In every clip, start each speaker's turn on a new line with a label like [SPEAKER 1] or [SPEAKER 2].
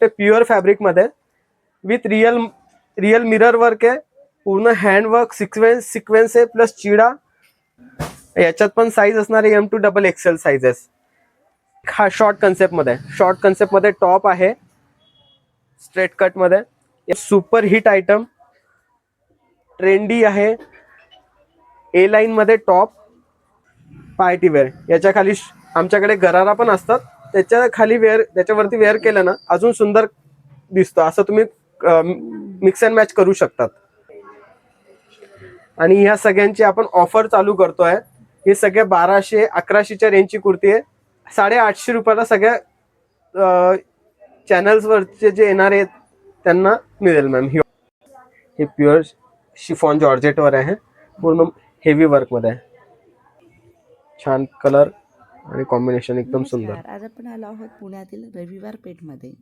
[SPEAKER 1] Concept pure फॅब्रिकमध्ये with real real mirror work आहे. पूर्ण handwork sequence sequence आहे plus चिडा. याच्यात पण साईज असणार आहे M to double XL sizes हा शॉर्ट कन्सेप्टमध्ये शॉर्ट कन्सेप्टमध्ये टॉप आहे. स्ट्रेट कटमध्ये सुपर हिट आयटम ट्रेंडी आहे. ए लाईनमध्ये टॉप पार्टी वेअर याच्या खाली आमच्याकडे गरारा पण असतात. त्याच्याखाली वेअर त्याच्यावरती वेअर केलं ना अजून सुंदर दिसतं. असं तुम्ही मिक्स अँड मॅच करू शकतात. आणि ह्या सगळ्यांची आपण ऑफर चालू करतोय. हे सगळ्या बाराशे अकराशेच्या रेंजची कुर्ती आहे. साडेआठशे रुपयाला सगळ्या चॅनल्सवरचे जे येणार आहेत त्यांना मिळेल मॅम ही हे प्युअर शिफॉन जॉर्जेटवर आहे. पूर्ण हेवी वर्कमध्ये आहे. छान कलर आणि कॉम्बिनेशन एकदम सुंदर.
[SPEAKER 2] आज आपण आलो आहोत पुण्यातील रविवार पेठमध्ये.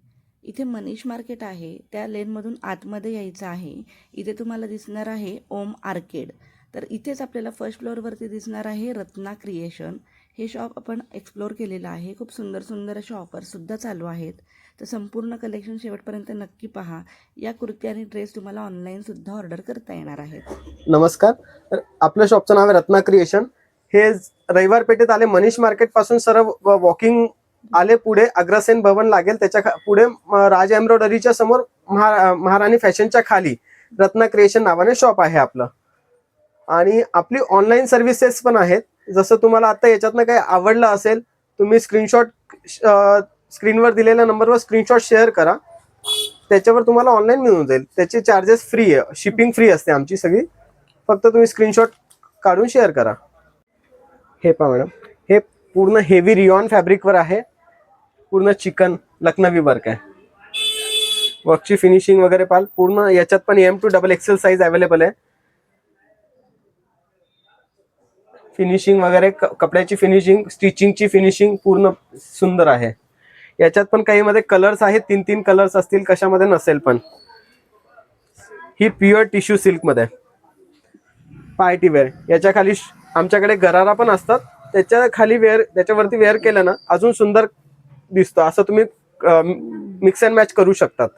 [SPEAKER 2] इथे मनीष मार्केट आहे त्या लेनमधून आतमध्ये यायचं आहे. इथे तुम्हाला दिसणार आहे ओम आर्केड. तर इथेच आपल्याला फर्स्ट फ्लोअरवरती दिसणार आहे रत्ना क्रिएशन हे शॉप आपण एक्सप्लोअर केलेलं आहे. खूप सुंदर सुंदर असे ऑफरसुद्धा चालू आहेत. तर संपूर्ण कलेक्शन शेवटपर्यंत नक्की पहा. या कुर्ती आणि ड्रेस तुम्हाला ऑनलाईनसुद्धा ऑर्डर करता येणार आहेत.
[SPEAKER 1] नमस्कार. तर आपल्या शॉपचं नाव आहे रत्ना क्रिएशन हे रविवार पेठेत आले मनीष मार्केटपासून सर्व वॉकिंग आले पुढे अग्रसेन भवन लागेल त्याच्या पुढे म, राज एम्ब्रॉयडरीच्या समोर महा महाराणी फॅशनच्या खाली. रत्ना क्रिएशन नावाने शॉप आहे आपलं. आणि आपली ऑनलाईन सर्व्हिसेस पण आहेत. जसं तुम्हाला आता याच्यातनं काही आवडलं असेल तुम्ही स्क्रीनशॉट स्क्रीनवर दिलेल्या नंबरवर स्क्रीनशॉट शेअर करा. त्याच्यावर तुम्हाला ऑनलाईन मिळून जाईल. त्याचे चार्जेस फ्री आहे. शिपिंग फ्री असते आमची सगळी. फक्त तुम्ही स्क्रीनशॉट काढून शेअर करा. हे पहा मॅडम. हे पूर्ण हेवी रिऑन फॅब्रिकवर आहे. पूर्ण चिकन लखनवी वर्क आहे. वर्कची फिनिशिंग वगैरे पाल पूर्ण याच्यात पण M to double XL size available आहे. फिनिशिंग वगैरे कपड्याची फिनिशिंग स्टिचिंगची फिनिशिंग पूर्ण सुंदर आहे. याच्यात पण काही मध्ये कलर्स आहेत. तीन तीन कलर्स असतील कशामध्ये नसेल पण. ही प्युअर टिश्यू सिल्कमध्ये पार्टीवेअर. वेअर याच्या खाली श- आमच्याकडे गरारा पण असतात. त्याच्याखाली वेअर त्याच्यावरती वेअर केलं ना अजून सुंदर दिसतं. असं तुम्ही मिक्स अँड मॅच करू शकतात.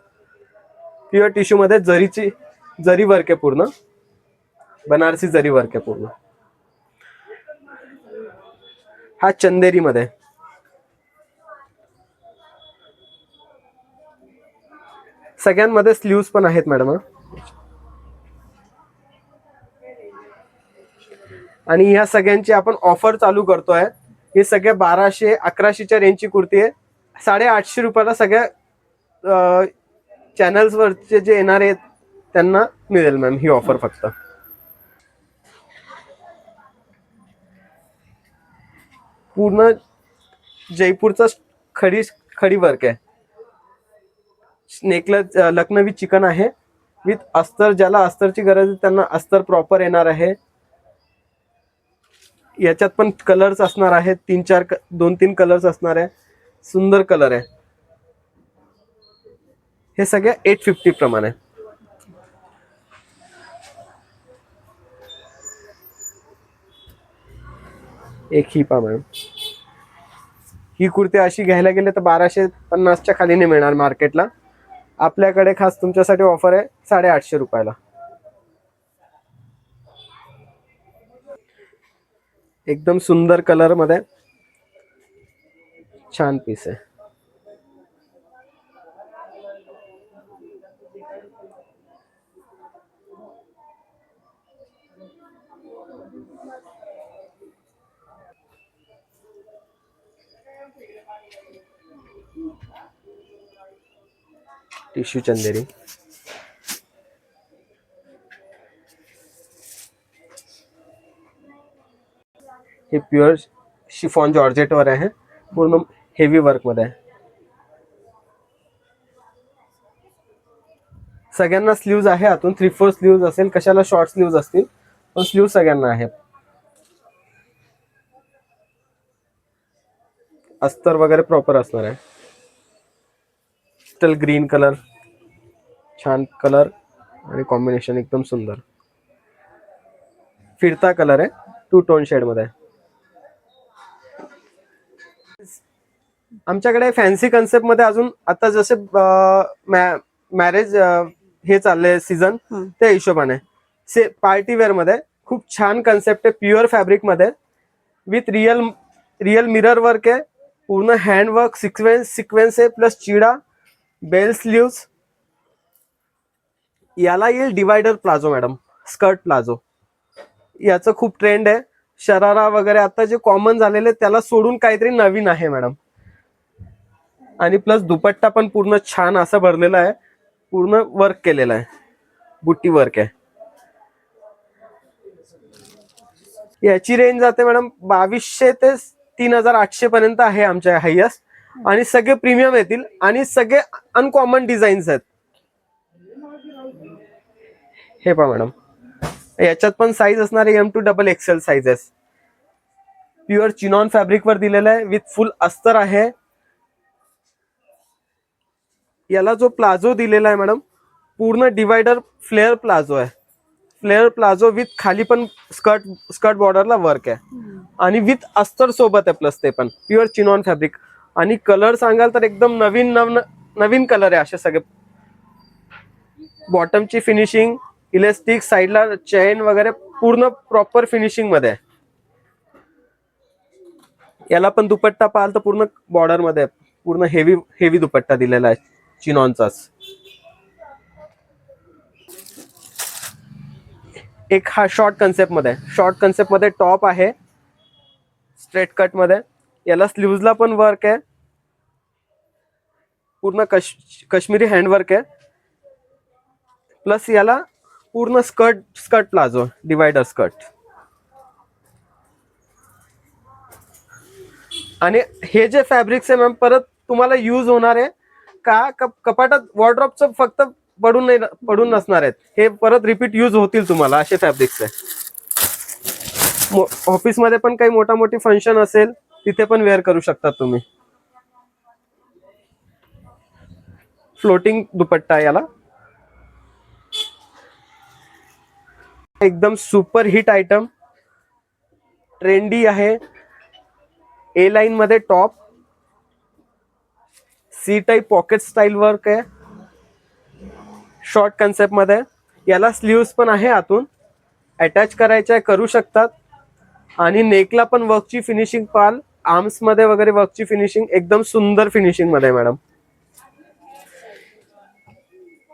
[SPEAKER 1] प्युअर टिश्यू मध्ये जरीची जरी वर्क आहे पूर्ण. बनारसी जरी वर्क आहे पूर्ण. हा चंदेरी मध्ये सगळ्यांमध्ये स्लीव्स पण आहेत मॅडम आणि ह्या सगळ्यांची आपण ऑफर चालू करतोय. हे सगळे बाराशे अकराशेच्या रेंजची कुर्ती आहे. साडेआठशे रुपयाला सगळ्या चॅनल्सवरचे जे येणार आहेत त्यांना मिळेल मॅम ही ऑफर फक्त. पूर्ण जयपूरचा खडी खडी वर्क आहे. नेकल लखनवी चिकन आहे. विथ अस्तर ज्याला अस्तरची गरज आहे त्यांना अस्तर प्रॉपर येणार आहे. याच्यात पण कलर्स असणार आहेत. तीन चार दोन तीन कलर्स असणार आहे. सुंदर कलर आहे. हे सगळे एट फिफ्टी प्रमाणे एक ही पा मॅडम. ही कुर्ती अशी घ्यायला गेले तर बाराशे पन्नासच्या खाली नाही मिळणार मार्केटला आपल्याकडे खास तुमच्यासाठी ऑफर आहे साडेआठशे रुपयाला. एकदम सुंदर कलर मध्ये छान पीस आहे. टिश्यू चंदेरी. हे प्युअर शिफॉन जॉर्जेटवर आहे पूर्ण हेवी वर्कमध्ये आहे. सगळ्यांना स्लीव्ज आहे आतून थ्री फोर स्लीव्ज असेल कशाला शॉर्ट स्लीव्ज असतील पण स्लीव सगळ्यांना आहे अस्तर वगैरे प्रॉपर असणार आहे. टल ग्रीन कलर छान कलर आणि कॉम्बिनेशन एकदम सुंदर. फिरता कलर आहे टू टोन शेडमध्ये आहे. आमच्याकडे फॅन्सी कन्सेप्टमध्ये अजून आता जसे मॅरेज हे चाललंय सीझन. त्या हिशोबाने. से पार्टी वेअरमध्ये खूप छान कन्सेप्ट आहे pure फॅब्रिकमध्ये with real real mirror work आहे पूर्ण हँडवर्क सिक्वेन्स सिक्वेन्स आहे प्लस चिडा बेल स्लीव्स याला येईल divider palazzo madam skirt palazzo. याचं खूप ट्रेंड आहे. शरारा वगैरे आता जे कॉमन झालेले त्याला सोडून काहीतरी नवीन आहे मॅडम आणि प्लस दुपट्टा पण पूर्ण छान असा भरलेला आहे. पूर्ण वर्क केलेला आहे. बुट्टी वर्क आहे. याची रेंज जाते मॅडम बावीसशे ते तीन हजार आठशे पर्यंत आहे आमच्या हायस्ट आणि सगळे प्रीमियम येतील आणि सगळे अनकॉमन डिझाईन्स आहेत. हे पहा मॅडम याच्यात पण साईज असणार आहे M to double XL sizes pure chinon fabric वर दिलेलं आहे विथ फुल अस्तर आहे. याला जो प्लाझो दिलेला आहे मॅडम पूर्ण डिवायडर फ्लेअर प्लाझो आहे. फ्लेअर प्लाझो विथ खाली पण स्कर्ट स्कर्ट बॉर्डरला वर्क आहे. आणि विथ अस्तर सोबत आहे प्लस ते पण. प्युअर चिनॉन फॅब्रिक आणि कलर सांगाल तर एकदम नवीन नव नवीन कलर आहे असे सगळे. बॉटमची फिनिशिंग इलेस्टिक साईडला चेन वगैरे पूर्ण प्रॉपर फिनिशिंगमध्ये आहे. याला पण दुपट्टा पाहाल तर पूर्ण बॉर्डरमध्ये आहे. पूर्ण हेवी हेवी दुपट्टा दिलेला आहे. चिनॉनचाच. एक हा शॉर्ट कन्सेप्टमध्ये. शॉर्ट कन्सेप्टमध्ये टॉप आहे. स्ट्रेट कटमध्ये. याला स्लीव्जला पण वर्क आहे. पूर्ण कश कश्मीरी हँडवर्क आहे. प्लस याला पूर्ण skirt skirt palazzo divider skirt आणि हे जे फॅब्रिक्स आहे मॅम परत तुम्हाला यूज होणार आहे. का कपाटात वॉर्ड्रॉपचं फक्त पडून नाही पडून नसणार आहेत. हे परत रिपीट युज होतील तुम्हाला असे फॅब्रिक्स आहे ऑफिसमध्ये पण काही मोठा मोठी फंक्शन असेल तिथे पण वेअर करू शकता तुम्ही. फ्लोटिंग दुपट्टा याला. एकदम सुपर हिट आयटम ट्रेंडी आहे. ए लाईन मध्ये top C type pocket style work आहे. शॉर्ट कन्सेप्टमध्ये. याला स्लीव्स पण आहे आतून. अटॅच करायच्या करू शकतात. आणि नेकला पण वर्कची फिनिशिंग पाल. आर्म्समध्ये वगैरे वर्कची फिनिशिंग एकदम सुंदर फिनिशिंगमध्ये मॅडम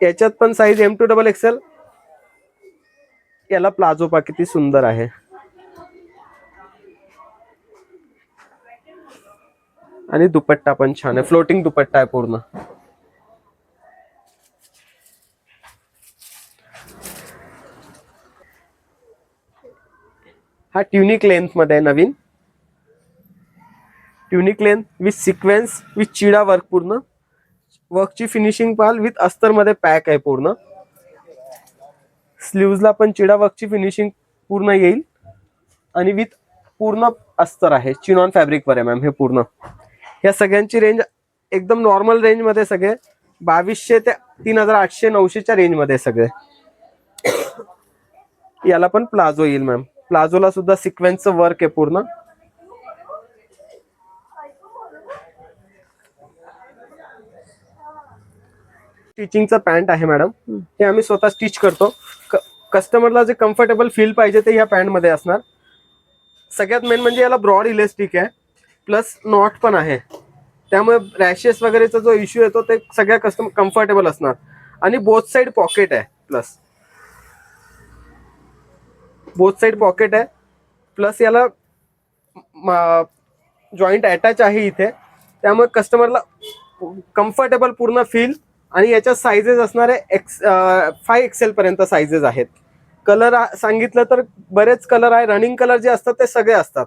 [SPEAKER 1] याच्यात पण size M to double XL याला प्लाझो पा किती सुंदर आहे. आणि दुपट्टा पण छान आहे. फ्लोटिंग दुपट्टा आहे पूर्ण. हा ट्युनिक लेंथमध्ये आहे नवीन. Tunic length with sequence with चिडा work पूर्ण. वर्कची फिनिशिंग पाल विथ अस्तरमध्ये पॅक आहे पूर्ण. स्लीव्हजला पण चिडा वर्कची फिनिशिंग पूर्ण येईल. आणि विथ पूर्ण अस्तर आहे. चिनॉन फॅब्रिक वर आहे मॅम हे पूर्ण. या सगळ्यांची रेंज एकदम नॉर्मल रेंजमध्ये सगळे. बावीसशे ते तीन हजार आठशे नऊशेच्या रेंजमध्ये सगळे. याला पण प्लाझो येईल मॅम प्लाझोला सुद्धा सिक्वेन्सचं वर्क आहे पूर्ण. स्टिचिंगचं पॅन्ट आहे मॅडम हे आम्ही स्वतः स्टिच करतो. कस्टमरला जे कम्फर्टेबल फील पाहिजे ते या पॅन्टमध्ये असणार. सगळ्यात मेन म्हणजे याला ब्रॉड इलेस्टिक आहे. प्लस नॉट पण आहे. त्यामुळे रॅशेस वगैरेचा जो इश्यू येतो ते सगळ्या कस्टमर कम्फर्टेबल असणार. आणि बोथ साईड पॉकेट आहे प्लस. बोथ साईड पॉकेट आहे प्लस याला जॉईंट अटॅच आहे इथे. त्यामुळे कस्टमरला कम्फर्टेबल पूर्ण फील आणि याच्या साईजेस असणारे एक्स फाय एक्सेल पर्यंत आहेत. कलर सांगितलं तर बरेच कलर आहे. रनिंग कलर जे असतात ते सगळे असतात.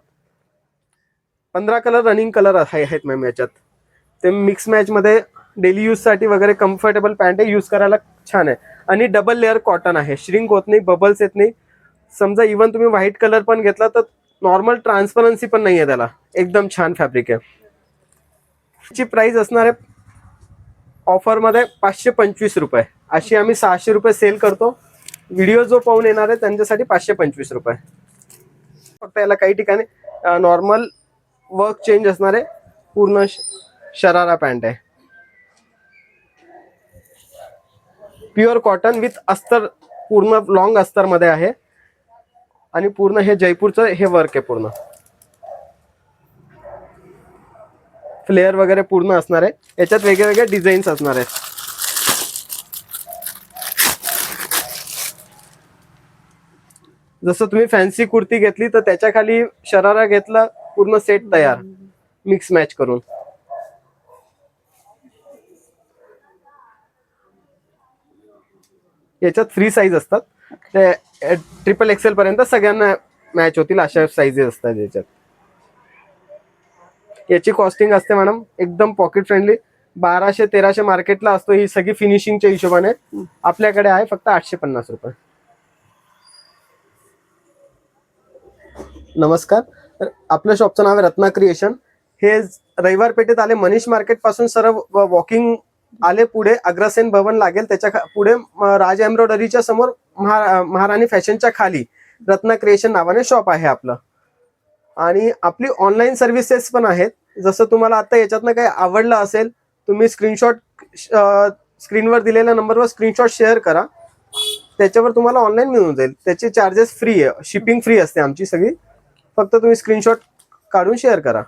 [SPEAKER 1] पंधरा कलर रनिंग कलर आहेत मॅम याच्यात. ते मिक्स मॅचमध्ये डेली यूजसाठी वगैरे कम्फर्टेबल पॅन्ट यूज करायला छान आहे. आणि डबल लेअर कॉटन आहे. श्रिंक होत नाही बबल्स येत नाही. समजा इवन तुम्ही व्हाईट कलर पण घेतला तर नॉर्मल ट्रान्सपरन्सी पण नाही आहे त्याला. एकदम छान फॅब्रिक आहे. ची प्राईस असणार आहे ऑफरमध्ये पाचशे पंचवीस रुपये. अशी आम्ही सहाशे रुपये सेल करतो. व्हिडिओ जो पाहून येणार आहे त्यांच्यासाठी पाचशे पंचवीस रुपये. फक्त याला काही ठिकाणी नॉर्मल वर्क चेंज असणार आहे पूर्ण शरारा पॅन्ट आहे. प्युअर कॉटन विथ अस्तर पूर्ण लॉंग अस्तरमध्ये आहे. आणि पूर्ण हे जयपूरचं हे वर्क आहे पूर्ण. फ्लेअर वगैरे पूर्ण असणार आहे. याच्यात वेगळे वेगळे डिझाईन्स असणार आहेत. जसं तुम्ही फॅन्सी कुर्ती घेतली तर त्याच्याखाली शरारा घेतला पूर्ण सेट तयार. मिक्स मॅच करून. याच्यात फ्री साईज असतात. ते ट्रिपल एक्सेल पर्यंत सगळ्यांना मॅच होतील अशा साईजेस असतात याच्यात. याची कॉस्टिंग असते मॅडम एकदम पॉकेट फ्रेंडली बाराशे तेराशे मार्केटला असतो. ही सगळी फिनिशिंगच्या हिशोबाने आपल्याकडे आहे फक्त आठशे पन्नास रुपये. नमस्कार. तर आपल्या शॉपचं नाव आहे रत्ना क्रिएशन हे रविवार पेठेत आले मनीष मार्केटपासून सर्व वॉकिंग आले पुढे. अग्रसेन भवन लागेल त्याच्या पुढे म, राज एम्ब्रॉयडरीच्या समोर महा- महाराणी फॅशनच्या खाली. रत्ना क्रिएशन नावाने शॉप आहे आपलं. आणि आपली ऑनलाईन सर्व्हिसेस पण आहेत. जसं तुम्हाला आता याच्यातनं काही आवडलं असेल तुम्ही स्क्रीनशॉट स्क्रीनवर दिलेल्या नंबरवर स्क्रीनशॉट शेअर करा. त्याच्यावर तुम्हाला ऑनलाईन मिळून जाईल. त्याचे चार्जेस फ्री आहे. शिपिंग फ्री असते आमची सगळी. फक्त तुम्ही स्क्रीनशॉट काढून शेअर करा.